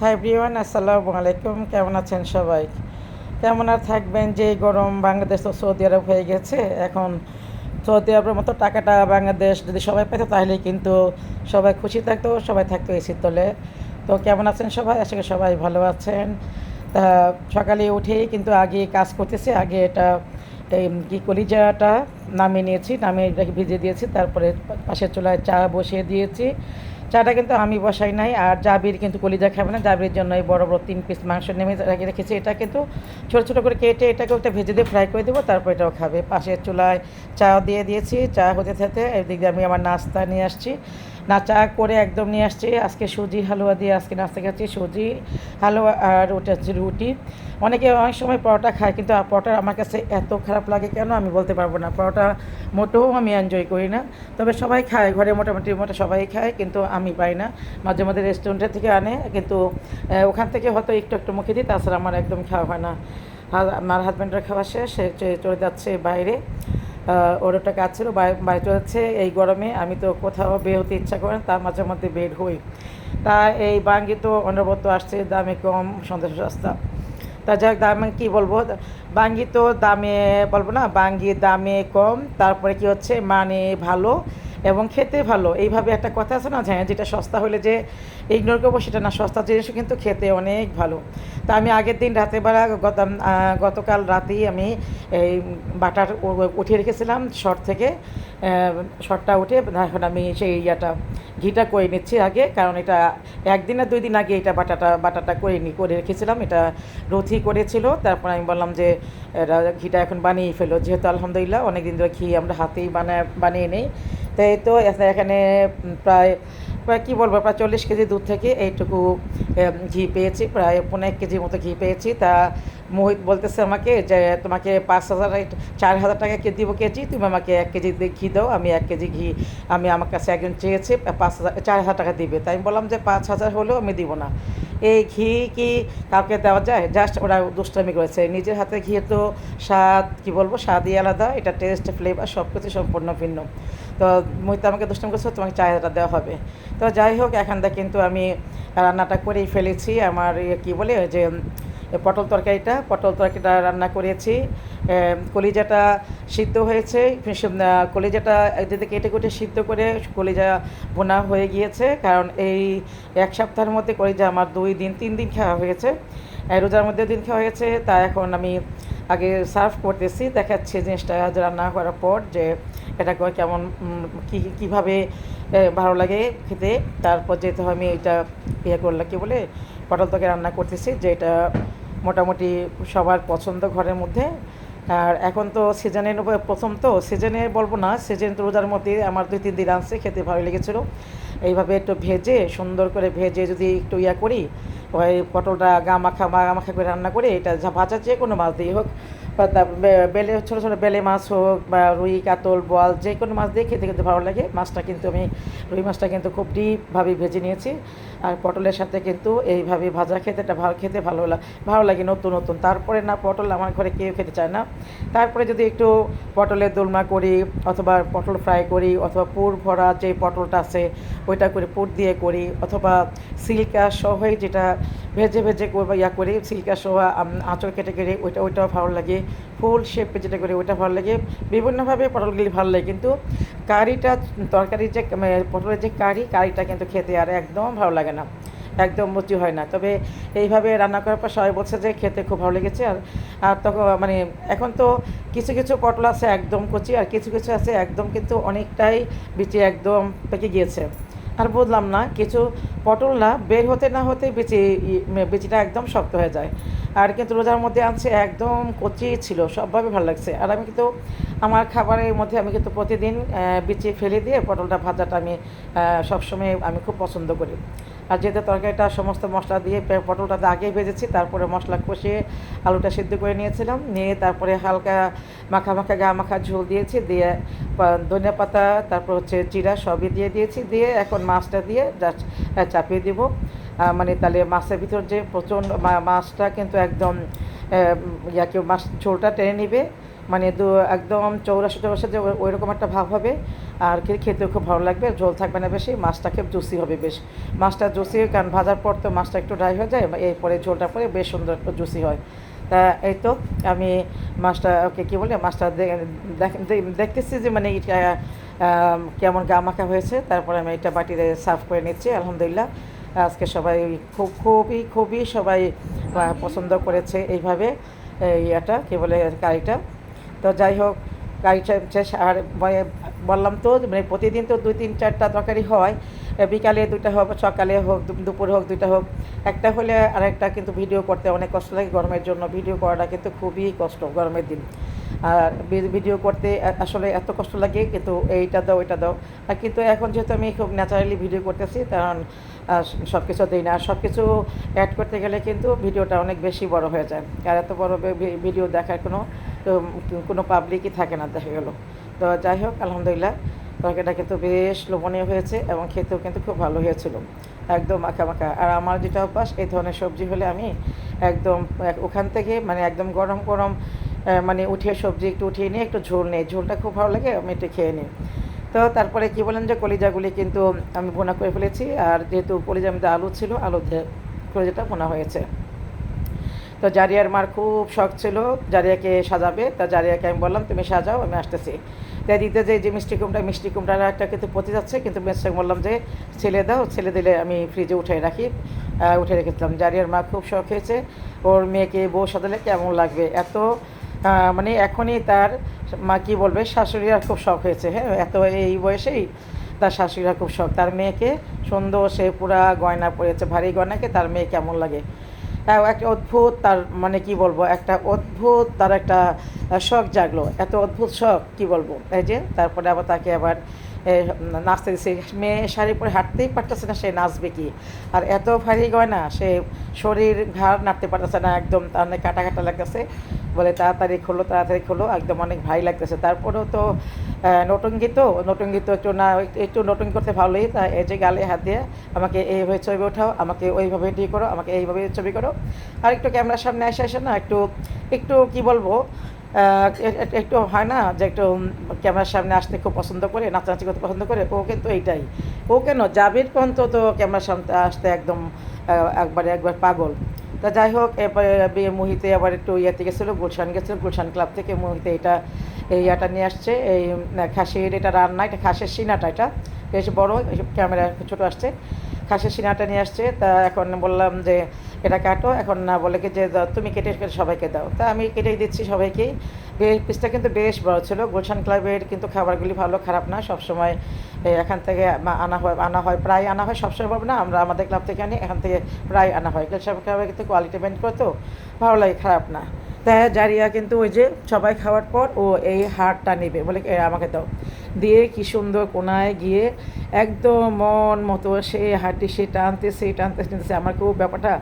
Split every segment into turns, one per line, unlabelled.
Hi everyone আসসালামু আলাইকুম কেমন আছেন সবাই? কেমন আর থাকবেন? যে গরম বাংলাদেশ তো সৌদি আরব হয়ে গেছে, এখন সৌদি আরবের মতো টাকাটা বাংলাদেশ যদি সবাই পেতো, তাহলে কিন্তু সবাই খুশি থাকতো, সবাই থাকতো এসির তলে তো কেমন আছেন সবাই? আশা করি সবাই ভালো আছেন। তা সকালে উঠেই কিন্তু আগে কাজ করতেছি, আগে এটা এই কি কলিজাটা নামিয়ে নিয়েছি, নামিয়ে ভিজিয়ে দিয়েছি, তারপরে পাশের চুলায় চা বসিয়ে দিয়েছি। চাটা কিন্তু আমি বসাই নাই, আর জাবির কিন্তু কলিজা খাবে না। জাবির জন্য এই বড় বড় তিন পিস মাংস নেমে রেখে রেখেছি। এটা কিন্তু ছোটো ছোটো করে কেটে এটাকে ওটা ভেজে দিয়ে ফ্রাই করে দেবো, তারপর এটাও খাবে। পাশের চুলায় চা দিয়ে দিয়েছি। চা হতে থাকতে এদিক দিয়ে আমি আমার নাস্তা নিয়ে আসছি। না চা করে একদম নিয়ে আসছি। আজকে সুজি, হালুয়া দিয়ে আজকে নাচতে খাচ্ছি, সুজি, হালুয়া আর ওটা হচ্ছে রুটি। অনেকে অনেক সময় পরোটা খায়, কিন্তু পরোটা আমার কাছে এত খারাপ লাগে কেন আমি বলতে পারব না। পরোটা মোটেও আমি এনজয় করি না। তবে সবাই খায়, ঘরে মোটামুটি মোটা সবাই খায়, কিন্তু আমি পাই না। মাঝে মাঝে রেস্টুরেন্টের থেকে আনে, কিন্তু ওখান থেকে হয়তো একটু একটু মুখে দিই, তাছাড়া আমার একদম খাওয়া হয় না। আমার হাজব্যান্ডের খাওয়া শেষ চলে যাচ্ছে বাইরে। ওর একটা কাজ ছিল বাড়িতে হচ্ছে এই গরমে আমি তো কোথাও বের হতে ইচ্ছা করেন তার মাঝে মধ্যে বের হই। তা এই বাঙ্গি তো অনবরত আসছে, দামে কম সন্দেশ রাস্তা। তা যাক দামে কী বলব? বাঙ্গি তো দামে, বলব না বাঙ্গি দামে কম, তারপরে কি হচ্ছে মানে ভালো। এবং খেতে ভালো। এইভাবে একটা কথা আছে না হ্যাঁ, যেটা সস্তা হলে যে ইগনোর করব সেটা না সস্তা জিনিসও কিন্তু খেতে অনেক ভালো। তা আমি আগের দিন রাতে বেলা গত গতকাল রাতেই আমি এই বাটার উঠিয়ে রেখেছিলাম শর্ট থেকে। শর্টটা উঠে এখন আমি সেই ইয়াটা ঘিটা করে নিচ্ছি আগে কারণ এটা একদিন না দুই দিন আগে এটা বাটাটা বাটাটা করে নি করে রেখেছিলাম। এটা রথি করেছিল। তারপর আমি বললাম যে ঘিটা এখন বানিয়ে ফেলো। যেহেতু আলহামদুলিল্লাহ অনেক দিন ধরে ঘি আমরা হাতেই বানায় বানিয়ে নিই। তো এই তো এখানে প্রায় প্রায় কী বলব, প্রায় চল্লিশ কেজি দুধ থেকে এইটুকু ঘি পেয়েছি, প্রায় পনেরো এক কেজির মতো ঘি পেয়েছি। তা মোহিত বলতেছে আমাকে যে তোমাকে পাঁচ হাজার চার হাজার টাকা কে দিব কেজি? তুমি আমাকে এক কেজি ঘি দাও, আমি এক কেজি ঘি, আমি আমার কাছে একজন চেয়েছে পাঁচ হাজার, চার হাজার টাকা দিবে। তাই আমি বললাম যে পাঁচ হাজার হলেও আমি দিব না। এই ঘি কি কাউকে দেওয়া যায়? জাস্ট ওরা দুষ্টামি করেছে। নিজের হাতে ঘি তো স্বাদ, কী বলব, স্বাদই আলাদা, এটা টেস্ট ফ্লেভার সব কিছু সম্পূর্ণ ভিন্ন। তো মহিতা আমাকে দুষ্টামি করেছে তোমাকে হাজার দেওয়া হবে। তো যাই হোক এখান থেকে কিন্তু আমি রান্নাটা করেই ফেলেছি। আমার ইয়ে কী বলে যে পটল তরকারিটা পটল তরকারিটা রান্না করেছি। কলিজাটা সিদ্ধ হয়েছে। কলিজাটা যদি কেটে কেটে সিদ্ধ করে কলিজা বোনা হয়ে গিয়েছে। কারণ এই এক সপ্তাহের মধ্যে কলিজা আমার দুই দিন, তিন দিন খাওয়া হয়েছে। রোজার মধ্যে দিন খাওয়া হয়েছে। তা এখন আমি আগে সার্ভ করতেছি, দেখাচ্ছি জিনিসটা রান্না করার পর যে এটা কেমন কী, কীভাবে ভালো লাগে খেতে। তারপর যেহেতু আমি এটা ইয়ে করলাম, কী বলে, পটল তরকারি রান্না করতেছি যে এটা মোটামুটি সবার পছন্দ ঘরের মধ্যে। আর এখন তো সিজনের প্রথম তো সিজনে বলব না সিজন রোজার মধ্যে আমার দুই, তিন দিন আনছে খেতে ভালো লেগেছিলো। এইভাবে একটু ভেজে, সুন্দর করে ভেজে যদি একটু ইয়া করি, ওই পটলটা গা মাখা মাখা করে রান্না করে, এটা ভাজা যে কোনো মাছ দিয়ে হোক বেলে, ছোটো ছোটো বেলে মাছ হোক বা রুই, কাতল বল যে কোনো মাছ দিয়ে খেতে খেতে ভালো লাগে। মাছটা কিন্তু আমি, রুই মাছটা কিন্তু খুব ডিপভাবে ভেজে নিয়েছি। আর পটলের সাথে কিন্তু এইভাবে ভাজা খেতে, এটা ভালো খেতে ভালো ভালো লাগে নতুন নতুন। তারপরে না, পটল আমার ঘরে কেউ খেতে চায় না। তারপরে যদি একটু পটলের দোলমা করি অথবা পটল ফ্রাই করি অথবা পুর ভরা যে পটলটা আছে, ওইটা করে পুর দিয়ে করি অথবা সিল্কা সহই যেটা ভেজে ভেজে ইয়া করি, সিল্কা সহ আঁচড় কেটে কেটে ওইটা, ওইটাও ভালো লাগে। ফুল শেপে যেটা করি, ওইটা ভালো লাগে। বিভিন্নভাবে পটলগুলি ভালো লাগে, কিন্তু কারিটা, তরকারির যে মানে পটলের যে কারি, কারিটা কিন্তু খেতে আর একদম ভালো লাগে না। একদম রুচি হয় না। তবে এইভাবে রান্না করার পর সবাই বলছে যে খেতে খুব ভালো লেগেছে আর আর তখন মানে এখন তো কিছু কিছু পটল আছে একদম কচি আর কিছু কিছু আছে একদম কিন্তু অনেকটাই বিচি একদম পেকে গিয়েছে। আর বুঝলাম না, কিছু পটল না বের হতে না হতে বিচি বিচিটা একদম শক্ত হয়ে যায়। আর কিন্তু রোজার মধ্যে আনছে একদম কচি ছিল, সবভাবে ভালো লাগছে। আর আমি কিন্তু আমার খাবারের মধ্যে আমি কিন্তু প্রতিদিন বিচি ফেলে দিয়ে পটলটা ভাজাটা আমি সবসময় আমি খুব পছন্দ করি। আর যেহেতু তরকারিটা সমস্ত মশলা দিয়ে পে- পটলটা তো আগেই ভেজেছি তারপরে মশলা কষিয়ে আলুটা সিদ্ধ করে নিয়েছিলাম। নিয়ে তারপরে হালকা মাখা মাখা গা মাখা ঝোল দিয়েছি দিয়ে ধনিয়া পাতা তারপর হচ্ছে জিরা সবই দিয়ে দিয়েছি দিয়ে এখন মাছটা দিয়ে জাস্ট চাপিয়ে দিব। মানে তাহলে মাছের ভিতর যে প্রচণ্ড মাছটা কিন্তু একদম আহ, ইয়াকে মাছ ঝোলটা টেনে নিবে। মানে দু একদম চৌরাশি চৌরাশি যে ওইরকম একটা ভাব হবে। আর খেতেও খুব ভালো লাগবে, ঝোল থাকবে না বেশি, মাছটা খুব জুসি হবে বেশ। মাছটা জুসি কারণ ভাজার পর তো মাছটা একটু ড্রাই হয়ে যায়, এরপরে ঝোলটা পরে বেশ সুন্দর একটু জুসি হয়। তা এই তো আমি মাছটা, ওকে কী বলে, মাছটা দেখ- দেখতেছি যে মানে কেমন গা মাখা হয়েছে, তারপরে আমি এটা বাটিতে সার্ভ করে নিচ্ছি, আলহামদুলিল্লাহ। আজকে সবাই খুব, খুবই খুবই সবাই পছন্দ করেছে এইভাবে, এই এটা, কী বলে কারিটা তো যাই হোক, গাড়িটা শেষ, আর বললাম তো মানে প্রতিদিন তো দুই তিন, চারটা তরকারি হয় বিকালে দুইটা হোক, সকালে হোক দুপুরে হোক, দুইটা হোক, একটা হলে আরেকটা কিন্তু ভিডিও করতে অনেক কষ্ট লাগে গরমের জন্য, ভিডিও করাটা কিন্তু খুবই কষ্ট গরমের দিন। আর ভিডিও করতে আসলে এত কষ্ট লাগে, কিন্তু এইটা দাও, ওইটা দাও। আর কিন্তু এখন যেহেতু আমি খুব ন্যাচারালি ভিডিও করতেছি, কারণ সব কিছু দিই না। আর সব কিছু অ্যাড করতে গেলে কিন্তু ভিডিওটা অনেক বেশি বড় হয়ে যায়। আর এত বড় ভিডিও দেখার কোনো কোনো পাবলিকই থাকে না, দেখা গেল। তো যাই হোক, আলহামদুলিল্লাহ। তরকারিটা কিন্তু বেশ লোভনীয় হয়েছে এবং খেতেও কিন্তু খুব ভালো হয়েছিল। একদম মাখা মাখা আর আমার যেটা অভ্যাস, এই ধরনের সবজি হলে আমি একদম ওখান থেকে মানে একদম গরম গরম মানে উঠিয়ে সবজি একটু উঠিয়ে নিয়ে একটু ঝোল নেই। ঝোলটা খুব ভালো লাগে, আমি একটু খেয়ে নিই। তো তারপরে কি বলেন যে, কলিজাগুলি কিন্তু আমি বোনা করে ফেলেছি। আর যেহেতু কলিজার মধ্যে আলু ছিল আলু দিয়ে কলিজাটা বোনা হয়েছে। তো জারিয়ার মার খুব শখ ছিল জারিয়াকে সাজাবে। তা জারিয়াকে আমি বললাম, তুমি সাজাও, আমি আসতেছি। তাই দিতে যে যে মিষ্টি কুমড়া, মিষ্টি কুমড়ার একটা কিন্তু পচে যাচ্ছে, কিন্তু মেসটাকে বললাম যে, ছেলে দাও, ছেলে দিলে আমি ফ্রিজে উঠে রাখি। উঠে রেখেছিলাম। জারিয়ার মা খুব শখ হয়েছে, ওর মেয়েকে বউ সাজালে কেমন লাগবে? এত মানে এখনই তার মা কি বলবে? শাশুড়ির খুব শখ হয়েছে হ্যাঁ? এত এই বয়সেই তার শাশুড়িরা খুব শখ। তার মেয়েকে সুন্দর সে পুরা গয়না পরেছে, ভারী গয়নাকে, তার মেয়ে কেমন লাগে? তাও একটা অদ্ভুত, তার মানে কি বলব, একটা অদ্ভুত, তার একটা শখ জাগলো। এত অদ্ভুত শখ, কি বলব? এই যে, তারপরে আবার তাকে আবার নাচতে দিচ্ছে মেয়ে শাড়ি পরে হাঁটতেই পারতেছে না, সে নাচবে কি? আর এত ভারী গয়না, সে শরীর ঘাড় নাড়তে পারতেছে না, একদম তার অনেক কাটা কাটা লাগতেছে। বলে তাড়াতাড়ি খোলো তাড়াতাড়ি খোলো, একদম অনেক ভাই লাগতেছে। তারপরেও তো নটঙ্গি তো নটঙ্গি তো একটু না, একটু নটঙ্গি করতে ভালোই। তা এই যে গালে হাত দিয়ে, আমাকে এইভাবে ছবি ওঠাও, আমাকে ওইভাবে দিয়ে করো, আমাকে এইভাবে ছবি করো। আর একটু ক্যামেরার সামনে এসে এসে না, একটু একটু কি বলব একটু হয় না যে একটু ক্যামেরার সামনে আসতে খুব পছন্দ করে, নাচানাচি করতে পছন্দ করে, ও কিন্তু এইটাই। ও কেন? জাবির পর্যন্ত তো ক্যামেরার সামনে আসতে একদম একবারে একবার পাগল। তা যাই হোক, এরপরে মুহিতে আবার একটু ইয়েতে গেছিল, গুলশান গেছিল, গুলশান ক্লাব থেকে মুহিতে এটা, এই ইয়াটা নিয়ে আসছে, এই খাসির এটা রান্না, এটা খাসির সিনাটা এটা। বেশ বড় ক্যামেরা ছোটো আসছে। খাসির সিনাটা নিয়ে আসছে, তা এখন বললাম যে এটা কাটো, এখন না বলে কি যে তুমি কেটে কেটে সবাইকে দাও। তা আমি কেটেই দিচ্ছি সবাইকেই পিসটা কিন্তু বেশ বড় ছিল। গুলশান ক্লাবের কিন্তু খাবারগুলি ভালো, খারাপ না, সবসময় এখান থেকে আনা হয় আনা হয়, প্রায় আনা হয়, সবসময় পাবো না, আমরা আমাদের ক্লাব থেকে আনি, এখান থেকে প্রায় আনা হয়। গুলশান ক্লাবে কিন্তু কোয়ালিটি মেন্ট করতো, ভালো লাগে, খারাপ না। তাই জারিয়া কিন্তু ওই যে সবাই খাওয়ার পর ও এই হারটা নেবে, বলে আমাকে দাও। দিয়ে কি সুন্দর কোনায় গিয়ে একদম মন মতো সে হাঁটি সে টানতে সে টানতে টানতেছে আমার খুব ব্যাপারটা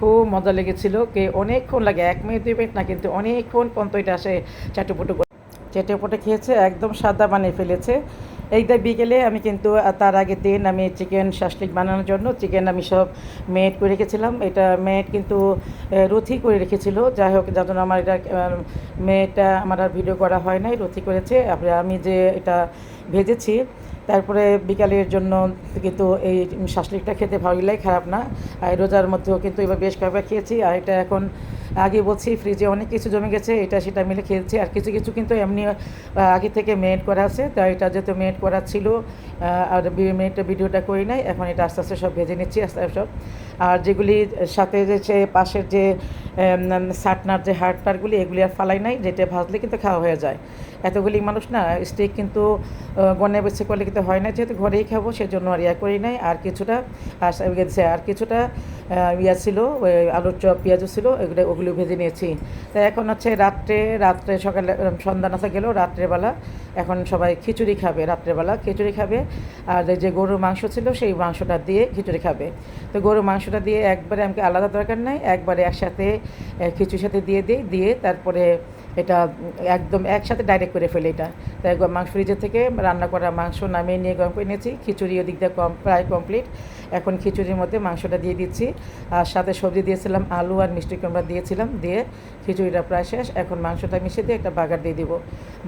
খুব মজা লেগেছিল, কে অনেকক্ষণ লাগে, এক মিনিট, দুই মিনিট না, কিন্তু অনেকক্ষণ পর্যন্ত এটা সে চাটুপুটু করে চেটে খেয়েছে, একদম সাদা বানিয়ে ফেলেছে। এইটা বিকেলে আমি কিন্তু তার আগের দিন আমি চিকেন শাসলিক বানানোর জন্য, চিকেন আমি সব মেড করে রেখেছিলাম। এটা মেড কিন্তু রুথি করে রেখেছিল। যাই হোক, যার জন্য আমার এটা মেয়েটা আমার আর ভিডিও করা হয় নাই রুথি করেছে। আমি যে এটা ভেজেছি, তারপরে বিকালের জন্য কিন্তু এই শাসলিকটা খেতে ভালোই লাগে, খারাপ না। আর রোজার মধ্যেও কিন্তু এবার বেশ কয়েকবার খেয়েছি। আর এটা এখন আগে বলছি ফ্রিজে অনেক কিছু জমে গেছে, এটা সেটা মিলে খেয়েছি। আর কিছু কিছু কিন্তু এমনি আগে থেকে মেড করা আছে তাই এটা যেহেতু মেড করা ছিল আর মেয়েটা ভিডিওটা করি নাই, এখন এটা আস্তে আস্তে সব ভেজে নিচ্ছি, আস্তে আস্তে সব। আর যেগুলি সাথে যে সে পাশের যে সাটনার যে হাড়টারগুলি এগুলি আর ফালাই নাই, যেটা ভাজলে কিন্তু খাওয়া হয়ে যায়। এতগুলি মানুষ না স্টেক কিন্তু গনে বেছে করলে কিন্তু হয় না, যেহেতু ঘরেই খাব, সেজন্য আর ইয়া করি নাই। আর কিছুটা আর কিছুটা ইয়া ছিল আলুর চপ, পেঁয়াজও ছিল এগুলো ওগুলো ভেজে নিয়েছি। তাই এখন হচ্ছে রাত্রে রাত্রে সকালে সন্ধ্যা নাচা গেলেও রাত্রেবেলা এখন সবাই খিচুড়ি খাবে, রাত্রেবেলা খিচুড়ি খাবে। আর যে গরুর মাংস ছিল, সেই মাংসটা দিয়ে খিচুড়ি খাবে। তো গরুর মাংসটা দিয়ে একবারে আমাকে আলাদা দরকার নাই, একবারে একসাথে খিচুড়ির সাথে দিয়ে দিই, দিয়ে তারপরে এটা একদম একসাথে ডাইরেক্ট করে ফেলে এটা। তাই মাংস ফ্রিজের থেকে রান্না করা মাংস নামিয়ে নিয়ে গরম করে নিয়েছি খিচুড়ি ওদিক দিয়ে কম, প্রায় কমপ্লিট এখন খিচুড়ির মধ্যে মাংসটা দিয়ে দিচ্ছি। আর সাথে সবজি দিয়েছিলাম আলু আর মিষ্টি কুমড়া দিয়েছিলাম দিয়ে খিচুড়িটা প্রায় শেষ। এখন মাংসটা মিশিয়ে দিয়ে একটা বাগার দিয়ে দিব।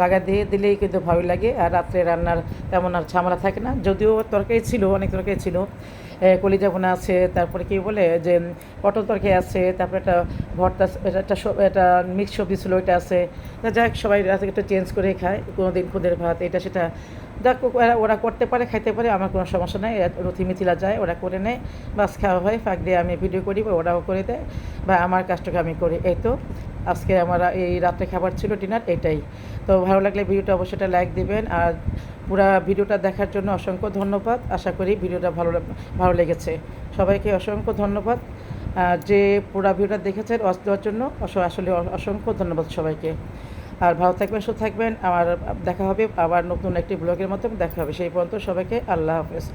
বাগার দিয়ে দিলেই কিন্তু ভালো লাগে। আর রাত্রে রান্নার তেমন আর ঝামেলা থাকে না। যদিও তরকারি ছিল, অনেক তরকারি ছিল। কলিজা আছে তারপরে কি বলে যে পটল তরকারি আছে তারপরে একটা ভর্তা একটা একটা মিক্স সবজি ছিল ওইটা আছে। হোক, সবাই একটু চেঞ্জ করে খায় কোনো দিন খুদের ভাত এটা সেটা। যাক ওরা করতে পারে খাইতে পারে আমার কোনো সমস্যা নেই রথি মিথিলা যায় ওরা করে নেয় বাস খাওয়া হয় ফাঁক দিয়ে আমি ভিডিও করি বা ওরাও করে দেয় বা আমার কাজটাকে আমি করি এই তো। আজকে আমার এই রাত্রে খাবার ছিল ডিনার এটাই। তো ভালো লাগলে ভিডিওটা অবশ্যই লাইক দিবেন আর পুরো ভিডিওটা দেখার জন্য অসংখ্য ধন্যবাদ। আশা করি ভিডিওটা ভালো ভালো লেগেছে। সবাইকে অসংখ্য ধন্যবাদ। যে পুরা ভিডিওটা দেখেছেন ওয়াচ দেওয়ার জন্য আসলে অসংখ্য ধন্যবাদ সবাইকে। আর ভালো থাকবেন, সুস্থ থাকবেন। আমার, দেখা হবে আবার নতুন একটি ব্লগের মাধ্যমে দেখা হবে। সেই পর্যন্ত সবাইকে আল্লাহ হাফেজ।